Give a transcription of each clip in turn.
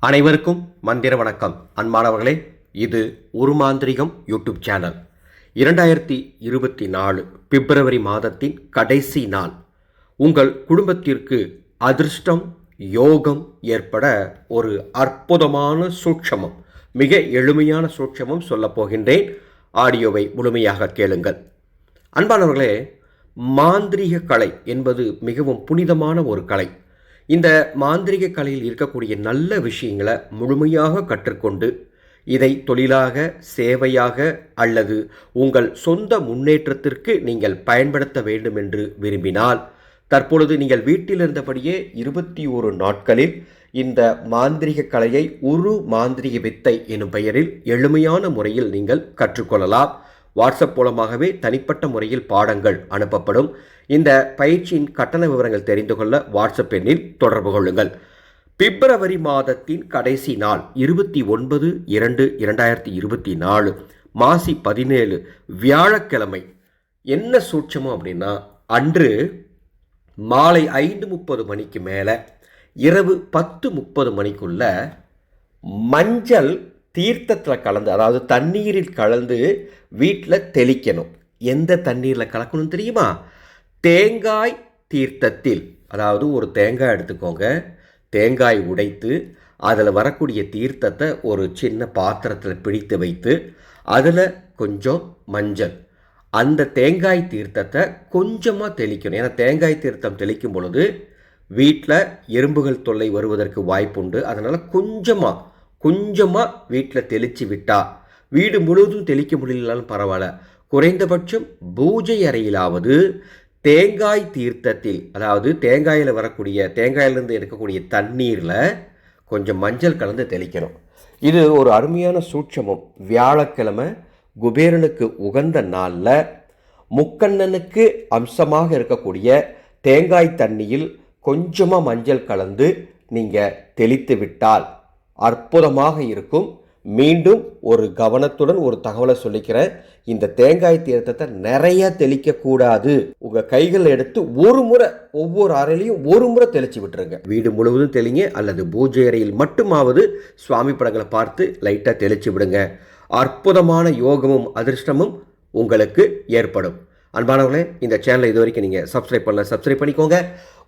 அனைவருக்கும் மந்திர வணக்கம். அன்பானவர்களே இது உருமாந்திரிகம் யூடியூப் சேனல். இரண்டாயிரத்தி இருபத்தி நாலு பிப்ரவரி மாதத்தின் கடைசி நாள். உங்கள் குடும்பத்திற்கு அதிர்ஷ்டம் யோகம் ஏற்பட ஒரு அற்புதமான சூட்சமம் மிக எளிமையான சூட்சமம் சொல்லப் போகின்றேன். ஆடியோவை முழுமையாக கேளுங்கள். அன்பானவர்களே மாந்திரிக கலை என்பது மிகவும் புனிதமான ஒரு கலை. இந்த மாந்திரிக கலையில் இருக்கக்கூடிய நல்ல விஷயங்களை முழுமையாக கற்றுக்கொண்டு இதை தொழிலாக சேவையாக அல்லது உங்கள் சொந்த முன்னேற்றத்திற்கு நீங்கள் பயன்படுத்த வேண்டும் என்று விரும்பினால் தற்பொழுது நீங்கள் வீட்டில் இருந்தபடியே இருபத்தி ஒரு நாட்களில் இந்த மாந்திரிக கலையை ஒரு மாந்திரிக வித்தை எனும் பெயரில் எளிமையான முறையில் நீங்கள் கற்றுக்கொள்ளலாம். வாட்ஸ்அப் மூலமாகவே தனிப்பட்ட முறையில் பாடங்கள் அனுப்பப்படும். இந்த பயிற்சியின் கட்டண விவரங்கள் தெரிந்து கொள்ள வாட்ஸ்அப் எண்ணில் தொடர்பு கொள்ளுங்கள். பிப்ரவரி மாதத்தின் கடைசி நாள் இருபத்தி ஒன்பது இரண்டு இரண்டாயிரத்தி இருபத்தி நாலு மாசி பதினேழு வியாழக்கிழமை. என்ன சூட்சமோ அப்படின்னா அன்று மாலை ஐந்து முப்பது மணிக்கு மேலே இரவு பத்து முப்பது மணிக்குள்ள மஞ்சள் தீர்த்தத்தில் கலந்து அதாவது தண்ணீரில் கலந்து வீட்டில் தெளிக்கணும். எந்த தண்ணீரில் கலக்கணும் தெரியுமா? தேங்காய் தீர்த்தத்தில் அதாவது ஒரு தேங்காய் எடுத்துக்கோங்க தேங்காய் உடைத்து அதில் வரக்கூடிய தீர்த்தத்தை ஒரு சின்ன பாத்திரத்தில் பிடித்து வைத்து அதில் கொஞ்சம் மஞ்சள். அந்த தேங்காய் தீர்த்தத்தை கொஞ்சமாக தெளிக்கணும். ஏன்னா தேங்காய் தீர்த்தம் தெளிக்கும் பொழுது வீட்டில் எறும்புகள் தொல்லை வருவதற்கு வாய்ப்புண்டு. அதனால் கொஞ்சமாக கொஞ்சமாக வீட்டில் தெளித்து விட்டா வீடு முழுவதும் தெளிக்க முடியலனாலும் பரவாயில்ல. குறைந்தபட்சம் பூஜை அறையிலாவது தேங்காய் தீர்த்தத்தில் அதாவது தேங்காயில் வரக்கூடிய தேங்காயிலிருந்து எடுக்கக்கூடிய தண்ணீரில் கொஞ்சம் மஞ்சள் கலந்து தெளிக்கணும். இது ஒரு அருமையான சூட்சமம். வியாழக்கிழமை குபேரனுக்கு உகந்த நாளில் முக்கண்ணனுக்கு அம்சமாக இருக்கக்கூடிய தேங்காய் தண்ணியில் கொஞ்சமாக மஞ்சள் கலந்து நீங்கள் தெளித்து விட்டால் அற்புதமாக இருக்கும். மீண்டும் ஒரு கவனத்துடன் ஒரு தகவலை சொல்லிக்கிறேன். இந்த தேங்காய் தீர்த்தத்தை நிறைய தெளிக்கக்கூடாது. உங்கள் கைகள் எடுத்து ஒரு முறை ஒவ்வொரு அறையிலையும் ஒரு முறை தெளித்து விட்டுருங்க. வீடு முழுவதும் தெளிங்க அல்லது பூஜை அறையில் மட்டுமாவது சுவாமி படங்களை பார்த்து லைட்டாக தெளித்து விடுங்க. அற்புதமான யோகமும் அதிர்ஷ்டமும் உங்களுக்கு ஏற்படும். அன்பானவர்களே இந்த சேனலை இது வரைக்கும் நீங்கள் சப்ஸ்கிரைப் பண்ணல சப்ஸ்கிரைப் பண்ணிக்கோங்க.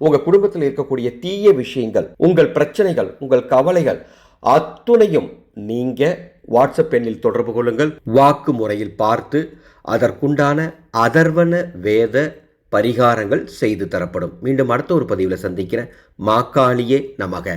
உங்கள் குடும்பத்தில் இருக்கக்கூடிய தீய விஷயங்கள் உங்கள் பிரச்சனைகள் உங்கள் கவலைகள் அத்துணையும் நீங்கள் வாட்ஸ்அப் எண்ணில் தொடர்பு கொள்ளுங்கள். வாக்கு முறையில் பார்த்து அதற்குண்டான அதர்வன வேத பரிகாரங்கள் செய்து தரப்படும். மீண்டும் அடுத்த ஒரு பதிவில் சந்திக்கிறேன். மாக்காளியே நமக.